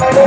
ਕੋਈ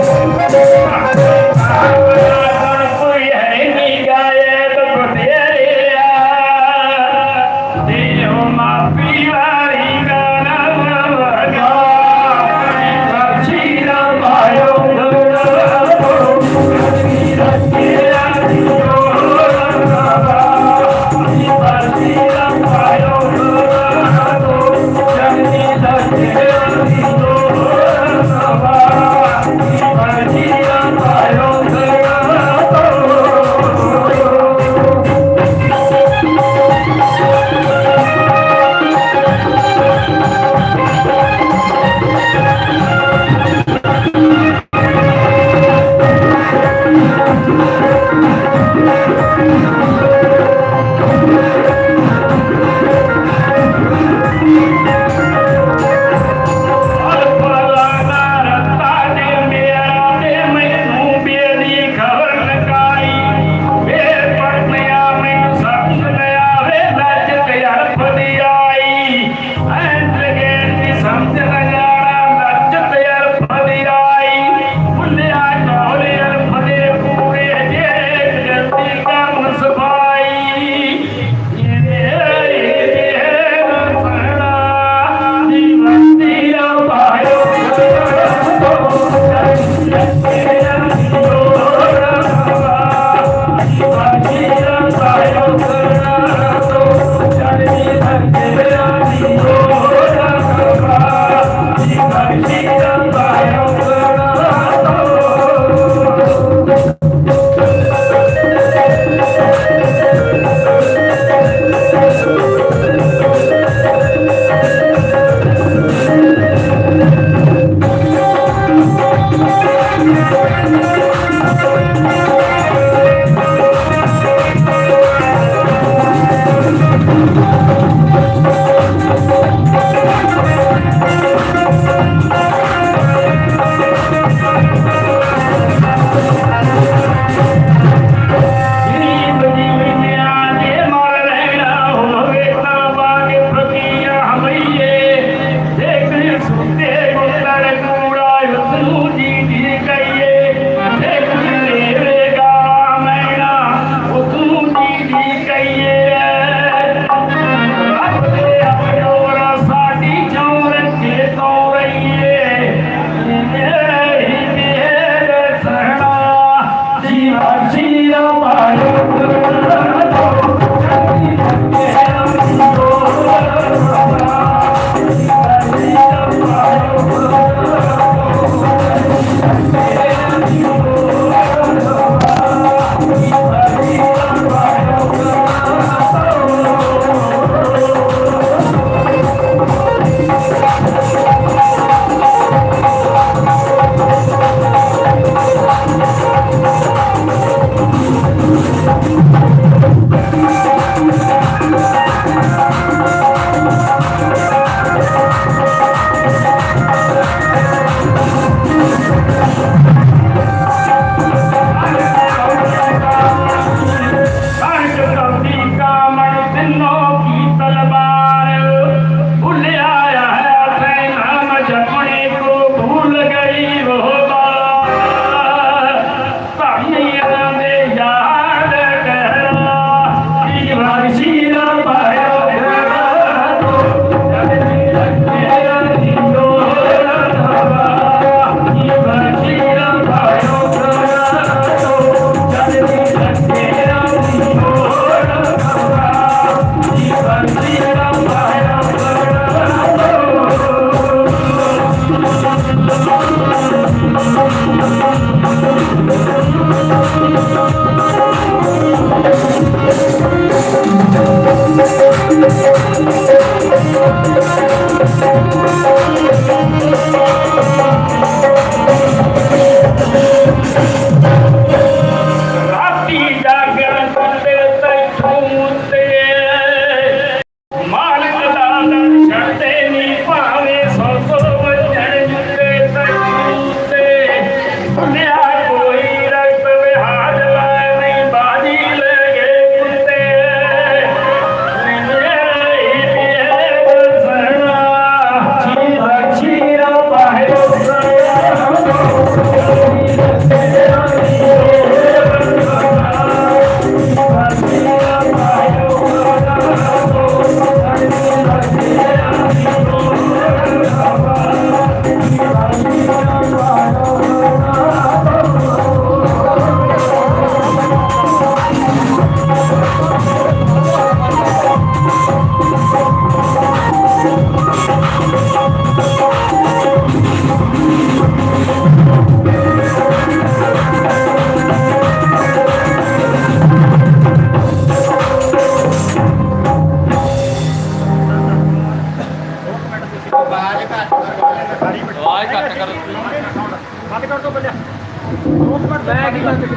ਮੈਂ ਕੀ ਬੰਦ ਕਰ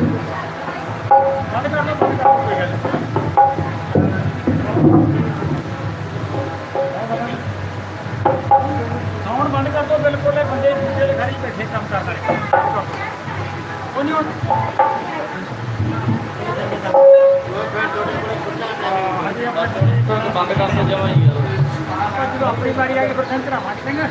ਬੰਦ ਕਰ ਦੋ ਬੰਦ ਕਰ ਦੋ ਕੋਈ ਗੱਲ। ਸਾਊਂਡ ਬੰਦ ਕਰ ਦੋ ਬਿਲਕੁਲ ਇਹ ਬੰਦੇ ਦੂਜੇ ਦੇ ਘਰ ਹੀ ਬੈਠੇ ਕੰਮ ਕਰ ਰਹੇ। ਉਹ ਨਹੀਂ ਬੰਦ ਕਰ ਦੋ ਜਮਾ ਹੀ ਆਪਣੀ ਵਾਰੀ ਆ ਗਈ ਫਿਰ ਸੰਤਰਾ ਮਾਰ ਦੇਂਗੇ